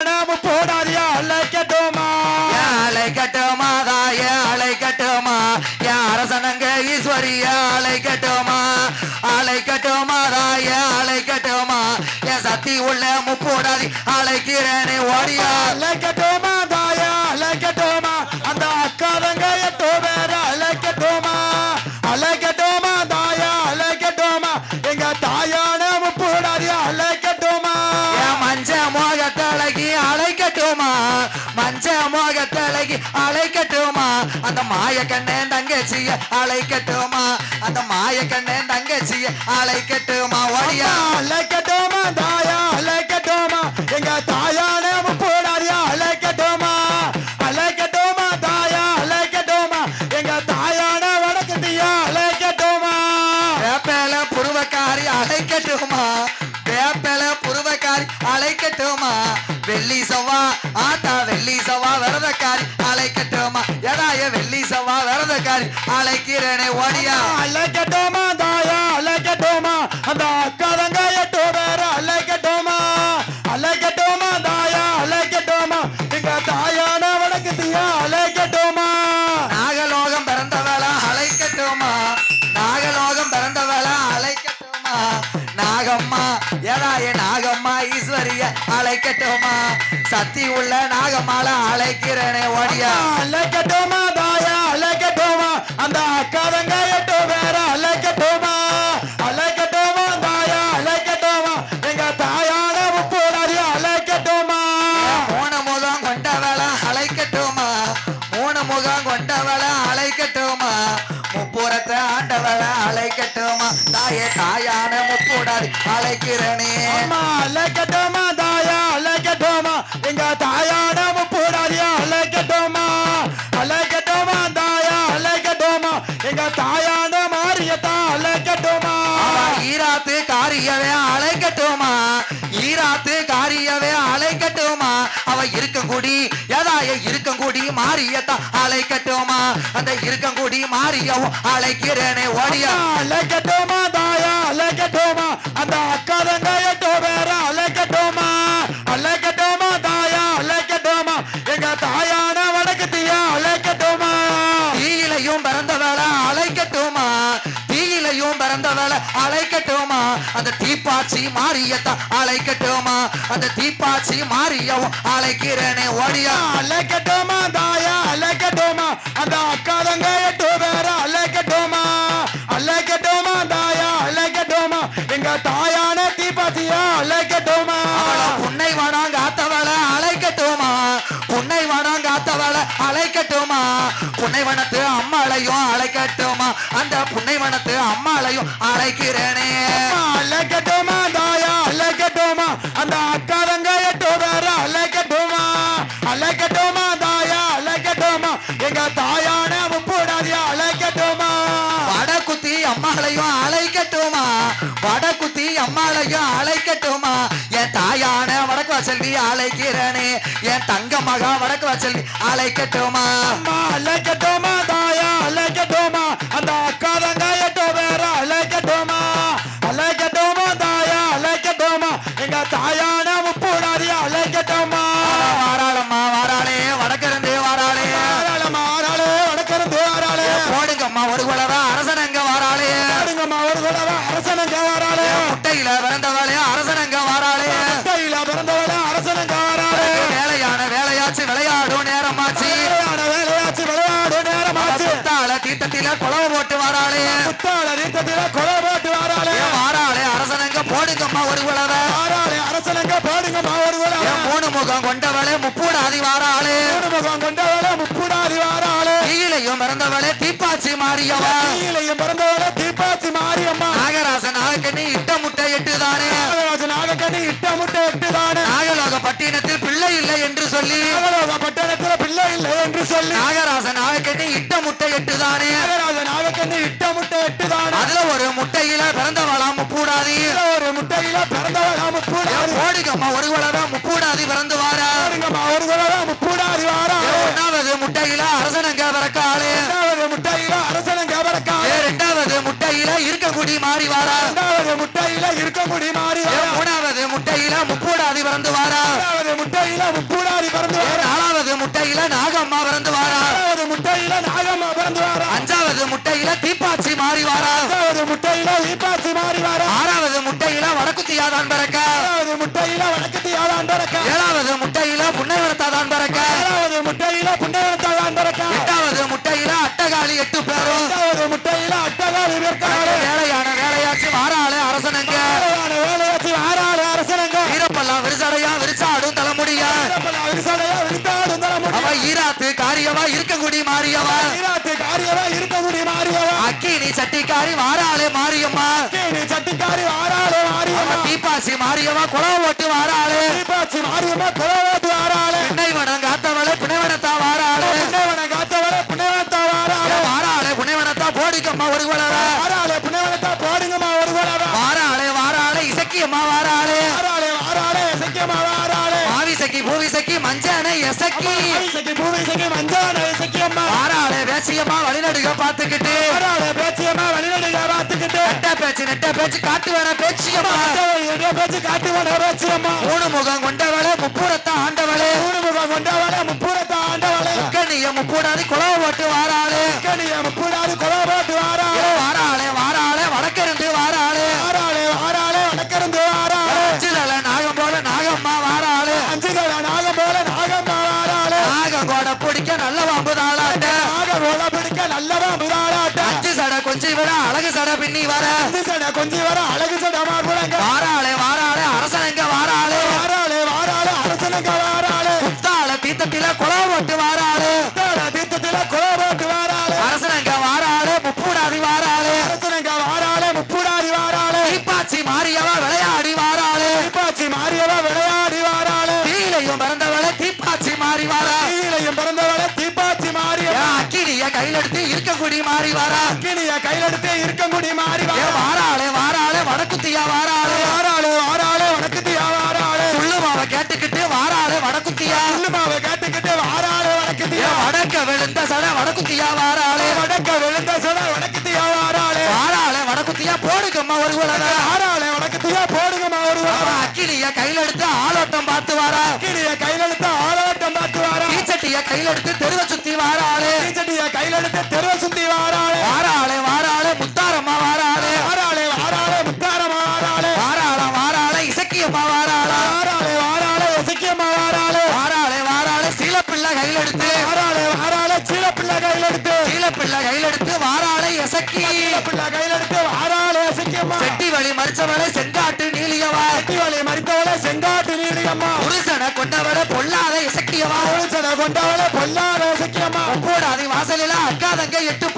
நாம போடாதியா அழைக்கட்டுமா ஏன் அழைக்கட்டுமா தாய அழைக்கட்டுமா என் அரசனங்க ஈஸ்வரிய அழைக்கட்டுமா அழைக்கட்டுமா தாய அழைக்கட்டுமா என் சக்தி உள்ள முப்போடாதி அழைக்கிறேனே ஓடியா. அழைக்கட்டுமா தாயா மோகத்தழகி அழைக்கட்டுமா? அந்த மாய கண்ணன் தங்கச்சிய அழைக்கட்டுமா? அந்த மாய கண்ணன் தங்கச்சிய அழைக்கட்டுமா? ஓடியா அழைக்கட்டுமா அழைக்கிறேனே ஓடியா அழைக்கட்டுமா தாயா அழைக்கட்டுமா அந்த அக்கா தங்க எட்டு பேர அழைக்கட்டுமா அழைக்கட்டுமா தாயா அழைக்கட்டுமா எங்க தாயான வடக்கத்தையா அழைக்கட்டுமா நாகலோகம் பிறந்தவள அழைக்கட்டுமா. நாகலோகம் பிறந்தவள அழைக்கட்டுமா. நாகம்மா எதாய நாகம்மா ஈஸ்வரிய அழைக்கட்டுமா. சக்தி உள்ள நாகம்மால அழைக்கிறேனே ஓடியா அழைக்கட்டுமா தாயே தாயான முப்புடாது அழைக்கிறனே. அழைக்கட்டுமா தாயா அழைக்கட்டுமா? எங்க தாயான முப்போடாதியா அழைக்கட்டுமா? அழைக்கட்டுமா தாயா அழைக்கட்டுமா? எங்க தாயான மாரியத்தா அழைக்கட்டுமா? ஈராத்து காரியவே அழைக்கட்டுமா? இருக்கங்குடி ஏதாய இருக்கங்குடி மாரியத்தான் கட்டுமா அந்த இருக்கங்குடி மாரியவும் அழைக்கிறேனே ஓடியா. அழைக்கட்டுமா தாயா அழைக்கட்டுமா? அந்த அக்கா தீப்பாச்சி மாரியத்தான் அழைக்கட்டுமா? அந்த தீப்பாச்சி மாரியவும் அழைக்கிறேனே ஓடியா. அழைக்கட்டுமா தாயா அழைக்கட்டுமா? அந்த அக்கா தங்க எட்டு பேர அழைக்கட்டுமா? அழைக்கட்டுமா தாயா அழைக்கட்டுமா? எங்க தாயான தீபாத்தியா அழைக்கட்டுமா? அவள புன்னை வனம் காத்தவள அழைக்கட்டுமா? புன்னை வனம் காத்தவள அழைக்கட்டுமா? புன்னை வனத்து அம்மாளையும் அழைக்கட்டுமா? அந்த புன்னை வனத்து அம்மாளையும் அழைக்கிறேனே. அம்மாளையும் அழைக்கட்டுமா வடக்குத்தி அம்மாளையும் அழைக்கட்டுமா என் தாயான வடக்கு வசல்வி அழைக்கிறனே. என் தங்க மகா வடக்கு வசல்வி அழைக்கட்டுமா அம்மா அழைக்கட்டுமா தாயா அழைக்கட்டுமா கூடவா அரசனங்க வாராளே. முட்டையில பிறந்தவளே அரசனங்க வாராளே. முட்டையில பிறந்தவள அரசனங்க வாராளே. வேலையான வேலையாச்சு விளையாடும் நேரமாச்சு. வேலையான வேலையாச்சு விளையாடு நேரமாச்சு. சுத்தால தீட்டத்தில குளவு போட்டு வாராளே. முத்தாள போட்டு வாராளே. வாராளே அரசனங்க போடுங்கம்மா ஒரு குலவ வாராளே அரசனங்க பாடுங்கம்மா ஒரு மூணு முகம் கொண்டவளே முப்பூடாதி வாராளே. முகம் கொண்டவள பிறந்தவளே தீப்பாச்சி மாறியவா கீழையும் பிறந்தவள தீப்பாச்சி மாரியம்மா. நாகராசன் நாகக்கண்ணி இட்ட முட்டை எட்டுதானே? நாகராஜ நாகக்கண்ணி இட்ட முட்டை எட்டுதானே? நாகலோக பட்டினத்தில் பிள்ளை இல்லை என்று சொல்லி பிள்ளை இல்லை என்று சொல்லி நாகராசன் நாகக்கண்ணி இட்ட முட்டை எட்டுதானே நாகராஜ நாகக்கண்ணி இட்ட முட்டை எட்டுதானே அதுல ஒரு முட்டையில பிறந்தவளாம் முப்பூடாதி? ஒரு முட்டையில பிறந்தவள முப்புடாதி? போடுங்கம்மா ஒரு குலவ முப்பூடாதி பிறந்து வாரா? ஒரு கூடவா முப்புடாதி வாராளே ஒன்னாவது முட்டையில அரசனங்க பிறக்காளே? இரண்டாவது இருக்கக்குடி மாறி வாரா. இரண்டாவது முட்டையில இருக்க முடி மாறி வாரா. மூணாவது முட்டையில முப்பூடாதி பிறந்து வாரா. மூணாவது முட்டையில முப்பூடாரி பிறந்து வாரா. நாலாவது முட்டையில நாகம்மா பிறந்து வாரா. ஆறாவது முட்டையில நாகம்மா பிறந்து வாரா. அஞ்சாவது முட்டையில தீப்பாச்சி மாறி வாரா. அஞ்சாவது முட்டையில வீப்பாச்சி மாறி வாரா. ஆறாவது முட்டையில வடக்குத்தியாதான் பிறக்க. ஆறாவது முட்டையில வழக்கத்தி ஆளான் பிறக்க. ஏழாவது முட்டையில புன்னைவனத்தாதான் பிறக்க. ஏழாவது முட்டையில புண்டவனத்தாளான் பிறக்க. அட்டகாளி எட்டு பேரும். எட்டாவது முட்டையில அட்டகாலி பிறக்காரு வேலையான வேலையாச்சு வாராளே அரசனுங்க வேலையாச்சு ஆறாறு அரசனங்க வீரப்பெல்லாம் விரிசடையா விரிசாடும் தலைமுடியா? விரிசடையா விரித்தாடும் தர முடியும் அவ ஈராத்து காரியவா இருக்கங்குடி மாறியவா ஈராட்டு காரியவா இருக்கக்கூடிய மாறியவா அக்கினி சட்டிக்காரி வாராளே மாரியம்மா. நீ சட்டிக்காரி ஆறாளு அவ மாறியவா தீப்பாசி மாரியம்மா குளம் ஓட்டு வாராளே. தீபாச்சி மாறியம்மா குலவாத்து ஆறாளு புன்னைவனம் காத்தவளே புனைவனத்தா வாராளே மஞ்சனை எசக்கி ஐசக்கி பூவிசக்கி மஞ்சான வழிநடுக பாத்துக்கிட்டு ஆறாளு பேச்சியம்மா வழிநடிகா பார்த்துக்கிட்டு. நெட்ட பேச்சு நெட்ட பேச்சு காட்டு வேண பேச்சியம்மா. பேச்சு மூணு முகம் கொண்டவளே முப்புறத்த ஆண்டவளே. மூணு முகம் கொண்டவளே முப்பூரத்த ஆண்டவளே. முப்பூடாதி குளம் ஓட்டு வாராளே. கொஞ்சம் வர வடக்குத்தியா வாராளே வடக்க விழுந்த சொல வடக்குத்தியா வாராளே வாராளே வடக்குத்தியா போடுக்கம்மா ஒரு குலத வாராளே வடக்குத்தியா போடுங்கம்மா ஒரு வாரம் அக்கினிய கையில எடுத்து ஆலோட்டம் பார்த்து வாரா. அக்கினிய கையிலெடுத்து ஆளாட்டம் பார்த்து வாரா. தீச்சட்டிய கையில எடுத்து தெருவ சுத்தி வாராளே தீச்சட்டிய கையிலெடுத்து தெருவ சுத்தி வாராளே வாராளே வாராளே முத்தாரம்மா வாராளே வாராளே வாராளே முத்தாரமா வாராளே வாராளா வாராளே இசக்கியம்மா வாராளா. வாராளே வாராளே இசக்கியம்மா வாராளே. வாராளே வாராளே சீலப்பிள்ளை கையில எடுத்து வாராளே வாராளே சீல பிள்ளை கையிலெடுத்து சீலப்பிள்ளை கையில எடுத்து வாராளே எசக்கி பிள்ளை கையிலெடுத்து வாராளே இசக்கியம்மா. செட்டி வழி மறிச்சவளே செங்காட்டு நீலியவா. கட்டிவாளி மறித்தவளே செங்காட்டு நீடியம்மா புருஷனை கொண்டவளே பொல்லாத இசக்கியவா. ஒளிச்சனை கொண்டவளே பொல்லாத இசக்கியம்மா. கூடாதி வாசலில அக்காதங்க எட்டு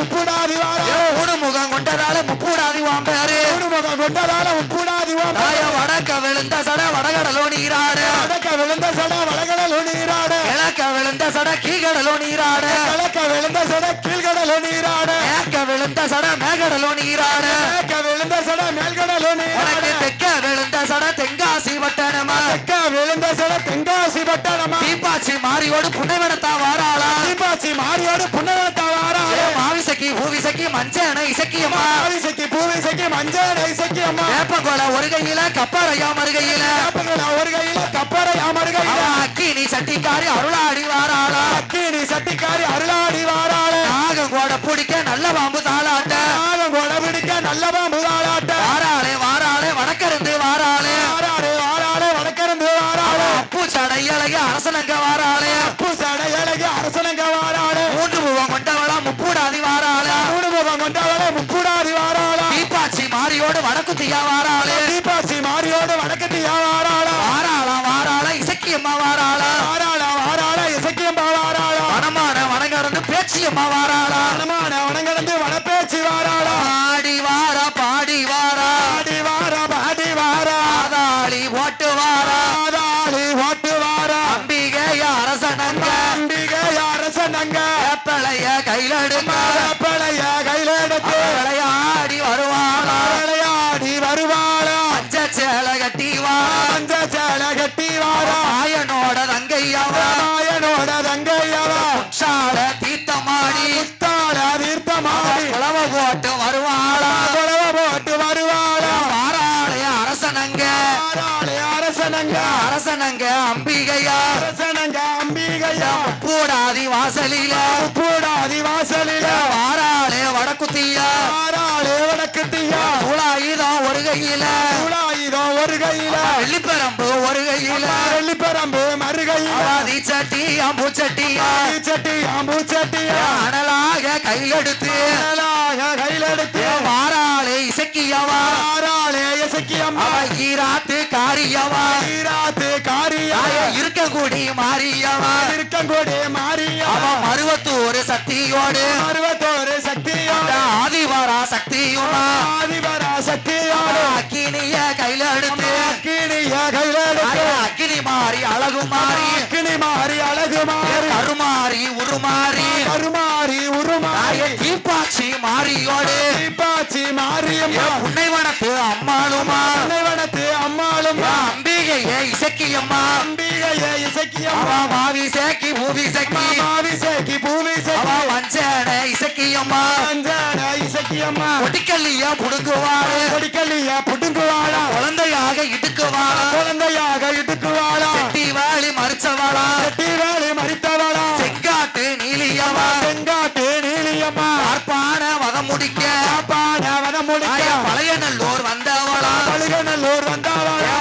முப்பூடாதி முகம் கொண்டதாலே முப்பூடாதி வாம்பேரு முகம் கொண்டதால முப்பூடாதி வாரா தாய வடக்க விழுந்த சட வடகடலோ நீராடு. வடக்க விழுந்த சட வடகடல் நீராடு. கிழக்க விழுந்த சட கீழ்கடலோ நீராடு. கிழக்க விழுந்த சட கீழ்கடல் நீராடு. மேற்க விழுந்த சட மேகடலோ நீராடு. விழுந்த சட மேல்கடல் நீராடு. தெற்க விழுந்த சட தென்காசி வட்டணமா தெற்க விழுந்த சட தென்காசி பட்டணமா. தீப்பாச்சி மாரியோடு புனைவனத்தா வாராளா? தீபாச்சி மாரியோடு புன்னகத்தா வாரா. ஏ மாவிசக்கி பூவிசக்கி மஞ்சன இசக்கியம்மா. ஆவிசைக்கு பூவிசைக்கு மஞ்சள் இசக்கியம்மா. வேப்பங்கோல ஒரு கையில கப்பரையா மறுகையில வேப்பங்கள ஒரு கையில கப்பரை அமர் கையில அவன் அக்கினி சட்டிக்காரி அருளாடி வாராளா. அக்கினி சட்டிக்காரி அருளாடி வாராளே. நாகம் கூட பிடிக்க நல்ல பாம்பு தாளாட்ட வாராளே. தீபாச்சி மாரியோடு வடக்கத்தியா வாராளா? வாராளா வாராளா. இசக்கியம்மா அம்புச்சட்டியா? சட்டி அம்பூச்சட்டியா? அனலாக கையெடுத்து அனலாக கையிலெடுத்து வாராளே இசக்கியவா? ஆறாளே இசக்கியம்மா. ஈராத்து காரியவா? ஈராத்து காரியா இருக்கக்கூடி மாறியவா? இருக்கங்கோடி மாரியா மருவத்தூர் சக்தியோடு. அறுபத்தோரு சக்தியோட. சக்தியுமா ஆதிபரா சக்தியோட அக்கினிய கையில எடுத்து அக்கினிய கையிலெடுத்து அக்கினி மாறி அழகு மாறி அக்கினி மாறி அழகு மாறி கருமாறி உருமாறி கருமாறி உருமாறி தீப்பாச்சி மாறியோடு தீப்பாச்சி மாரியம்மா புன்னைவனத்து அம்மாளுமா? அன்னைவனத்து அம்மாளும் அம்பிகையே இசக்கியம்மா. அம்பிகைய இசக்கியம்மா. மாவி சேக்கி பூவி சேக்கி. மாவி சேக்கி பூமி அவ சேக்கி வஞ்சன இசக்கியம்மா. அஞ்சான இசக்கியம்மா. ஒட்டிக்கல்லிய புடுங்குவாரு கொடிக்கல்லிய புடுங்குவாளா. குழந்தையாக இடுக்குவாளா. குழந்தையாக இடுக்குவாளா. செட்டி வாழி மறிச்சவாளா செட்டி மறித்தவளா. செங்காட்டு நீலியவா செங்காட்டு நீலியம்மா. பார்ப்பான வகம் முடிக்க. பழைய நல்லூர் வந்தவளா. பழுகநல்லூர் வந்தவளா.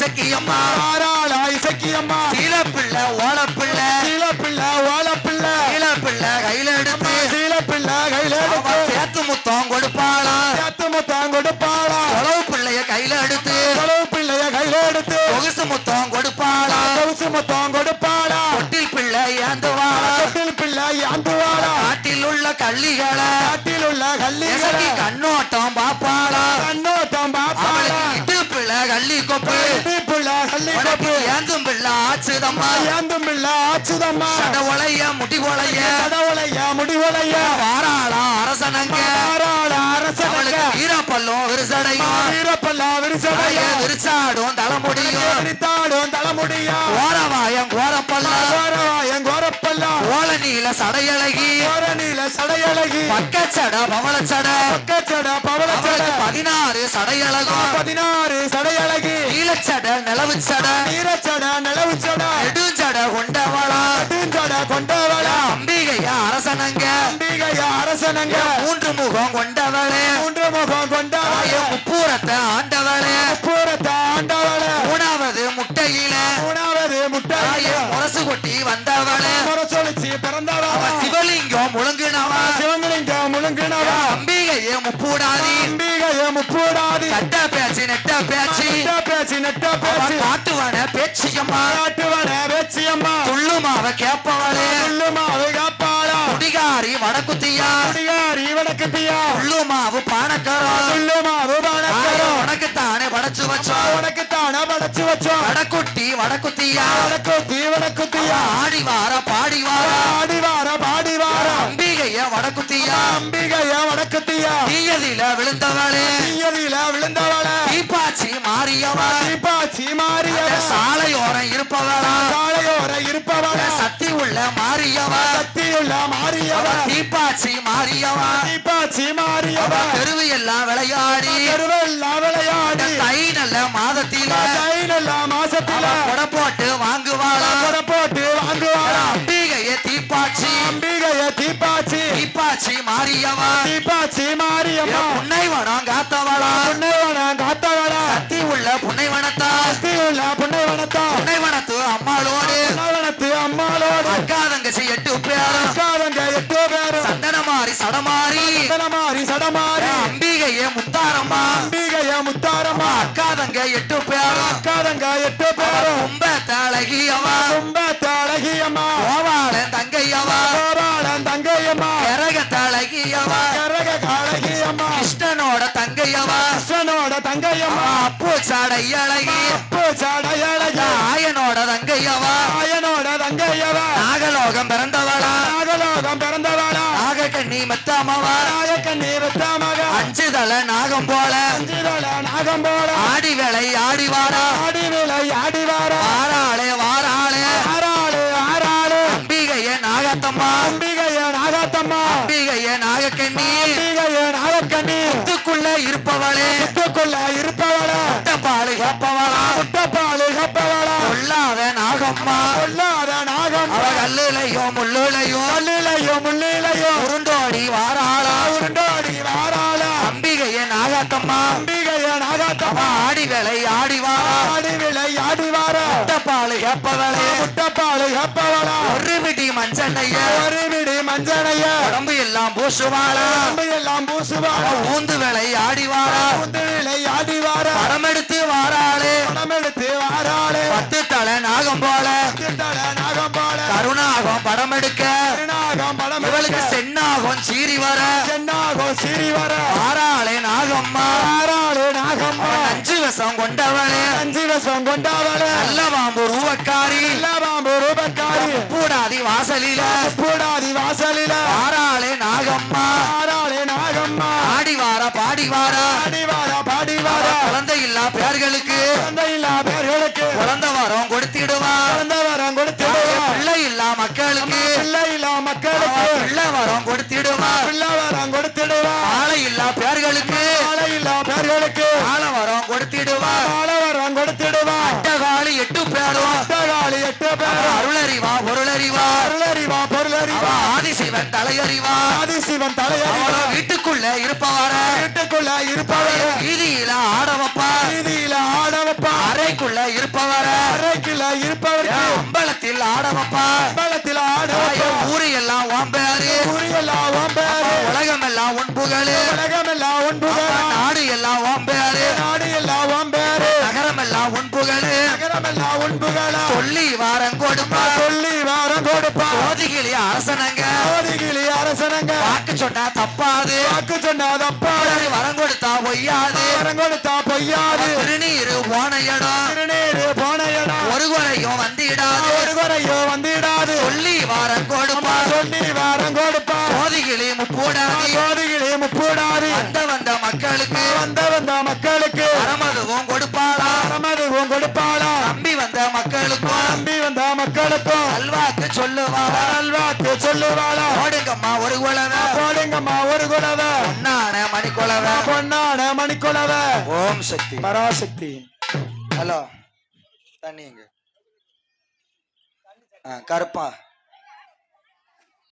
இசக்கியம்மா. ஆறாளா இசக்கியம்மா. சீலப்பிள்ளை ஓலப்பிள்ளை சீலப்பிள்ளை ஓலப்பிள்ளை சீலப்பிள்ளை கையில எடுத்து. சீலப்பிள்ளை கையில அவ எடுத்து. சேத்து முத்தம் கொடுப்பாளா? சேத்து முத்தம் கொடுப்பாளா? உழவு பிள்ளைய கையில எடுத்து. உழவு பிள்ளைய கையில எடுத்து. சொகுசு முத்தம் கொடுப்பாளா? கவுசு முத்தம் கொடுப்பாளா? தொட்டில் பிள்ளை ஏந்துவாளா? தொட்டில் பிள்ளை ஆந்துவாளா காட்டில் உள்ள கள்ளிகளை கொப்பு. ஏந்தும் பிள்ளை ஆச்சுதம்மா. ஏந்தும் பிள்ளை ஆச்சுதம்மா. சட உலைய முடி உலைய கடவுளைய முடிவுளைய வாராளா அரசனங்க. ஆறாள அரசனங்க வீரப்பல்லும் விரிசடையும். வீரப்பல்லா விரிசடைய விரிச்சாடும். தலைமுடியும் விரித்தாடும் தலைமுடியா? ஓரவாயம் கோரப்பல்ல கோரவாயன் கோரப்பல்லா ஓல நீல சடையழகி. கோரணியில சடையழகி. பக்கச்சட பவளச்சட. பக்கச்சட பவளச்சட. பதினாறு சடையழகும் பதினாறு சடையழகி. நீலச்சட நிலவு சட நீரச்சட நிலவு சட நெடுஞ்சட கொண்டவளா. நெடுஞ்சட கொண்டவள. அம்பிகைய அரசனங்க. அம்பிகைய அரசனங்க. மூன்று முகம் கொண்டவளே. மூன்று முகம் கொண்டவள. முப்பூரத்தை ஆண்டவளே. பூரத்த வந்தவளே. முரசொலிச்சு பிறந்தவள. சிவலிங்கம் முழுங்கினவா. சிவங்கலிங்க முழுங்கினவ. அம்பிகையே முப்பூடாதி அம்பிகைய முப்பூடாதி கட்ட பேச்சு நெட்ட பேச்சு. நெட்ட பேச்சு நெட்ட பேச்சு. காட்டுவான பேச்சியம்மா. காட்டுவன வேச்சியம்மா துள்ளுமாவ கேப்பவளே உள்ளுமாவை காப்பாளா குடிகாரி வடக்குத்தியா குடிகாரி வடக்கத்தியா வடக்குத்தியா? வடக்குத்தி வடக்குத்தியா? ஆடி வார பாடி வார ஆடி வார பாடி வார அம்பிகைய வடக்குத்தியா? அம்பிகைய வடக்குத்தியா? தீயதில விழுந்தவளே. தீயதில விழுந்தவள. தீப்பாச்சி மாறியவா தீப்பாச்சி மாறியவ சாலையோரம் இருப்பவளா. சாலையோர இருப்பவள. சக்தி உள்ள மாறியவா சக்தியுள்ள மாறியவ தீப்பாச்சி மாறியவா தீப்பாச்சி மாறியவ தெருவு எல்லாம் விளையாடி. தெருவெல்லாம் மாறியவா தீப்பாச்சி மாரியம்மா. காத்தவளா. புன்னைவன காத்தவளா. சக்தி உள்ள புன்னைவனத்தா. சக்தியுள்ள புன்னைவனத்தா அக்கா தங்க எட்டு பேரும் அக்காதங்க எட்டு பேரும் ரொம்ப தழகியவா ரொம்ப அழகியம்மா கோவாளன் தங்கையவா? கோபாலன் தங்கையம்மா. கரக தழகியவா கரக அழகியம்மா கிருஷ்ணனோட தங்கையவா? கிருஷ்ணனோட தங்கையம்மா. அப்பு சடை அழகி அப்பு சடையழகி ஆயனோட தங்கையவா? ஆயனோட தங்கையவா? நாகலோகம் பிறந்தவளா? நாகலோகம் பிறந்தவளா? மெத்தாமவா நாயக்கண்ணி வித்தாமக அஞ்சு தலை நாகம் போல. அஞ்சிதழ நாகம் போல. ஆடி வேலை ஆடி வாரா ஆடி விலை ஆடி வார வாராளே. வாராளே ஆறாளு ஆறாளு. அம்பிகைய நாகத்தம்மா. முட்டப்பாலு எப்பவளே முட்டப்பாலு கப்பவளா ஒரு ஒரு விடி மஞ்சனைய. உடம்பு எல்லாம் பூசுவாளா. உடம்பு எல்லாம் ஊந்து வேலை ஆடி வாரா முந்து விளை ஆடி வார படம் எடுத்து வாராளே. பணம் எடுத்து தலை நாகம் போல. திட்டட நாகம் பாட கருணாகம் படம் எடுக்க. நாகம் பணம் இவளுக்கு சென்னாகம் சீறி வர. சென்னாகம் சிரி வர வாராளே நாகம்மா. வாராளே நாகம்மா அஞ்சு விஷம் கொண்டவளே. அஞ்சு வசம் கொண்டாவளே நல்ல பாம்பு ரூபக்காரி. பாம்பு ரூபக்காரி பூடாதி வாசலில. பூடாதி வாசலில வாராளே நாகம்மா. வாராளே நாகம்மா ஆடி வார பாடி வார பாடி வாரா பாடி வாரா குழந்தை இல்லா பேர்களுக்கு. குழந்தை இல்லா பேர்களுக்கு குழந்தை வரம் கொடுத்திடுவா குழந்தை வரம் கொடுத்திடுவா பிள்ளை இல்லா மக்களுக்கு. பிள்ளை இல்லா மக்களுக்கு. பிள்ளை வரம் கொடுத்திடுவா பிள்ளை வரம் கொடுத்திடுவா ஆளை இல்லா பேர்களுக்கு. ஆளை இல்லா பேர்களுக்கு. ஆள வரம் கொடுத்திடுவா ஆளை வரம் கொடுத்திடுவா அட்டகாளி எட்டு பேரும். எட்டகாலி எட்டு பேர் அருளறிவா பொருளறிவா. பொருளறிவா பொருளறிவா ஆதிசிவன் தலையறிவா ஆதிசிவன் தலையறிவா வீட்டுக்குள்ள இருப்பவார. வீட்டுக்குள்ள இருப்பவர். வீதியில ஆடவப்பா வீதியில ஆடவப்பா அறைக்குள்ள அம்பலத்தில் ஆடவப்பா. அம்பலத்தில் ஆடவப்பா ஊரு எல்லாம் ஓம்பேரு குறியெல்லாம் ஓம்பேரு உலகம் எல்லாம் உன் புகழு உலகமெல்லாம் ஒன்புகழ் நாடு எல்லாம் ஓம்பேரு நாடு எல்லாம் ஓம்பேரு நகரம் எல்லாம் உன் புகழு நகரமெல்லாம் ஒன்புகளா சொல்லி வாரம் கொடுப்பா. சொல்லி வாரம் கொடுப்பா. சோதிகிளி அரசனங்க. ஓதிகிளி அரசனங்க. வாக்கு சொன்னா தப்பாது. வாக்கு சொன்னாதப்பா வரம் கொடுத்தா பொய்யாது. வரம் கொடுத்தா பொய்யாது. திருநீரு போன இடம் திருநீரு ஒரு குறையும் வந்திடாது. ஒரு குறையோ வந்திடாது. சொல்லி வாரம் கொடுப்பா. சொல்லி வாரம் கொடுப்பா. சோதிகிளி முப்பூடாதி. ஓதிகிளி முப்பூடாது. வந்த வந்த மக்களுக்கு வந்த வந்த மக்களுக்கு வரமதுவும் கொடுப்பாளா? வரமதுவும் கொடுப்பாளா? நம்பி வந்த மக்களுக்கும் நம்பி வந்த மக்களுக்கும் அல்வாக்கு சொல்லுவாளா? நல்வாக்கு சொல்லுவாளா? ஓடுங்கம்மா ஒரு குலவை போடுங்கம்மா ஒரு குலவ பொன்னான மணி குலவை பொன்னான மணிக்குலவ ஓம் சக்தி. பராசக்தி. ஹலோ தண்ணி எங்க ஆ, கருப்பா.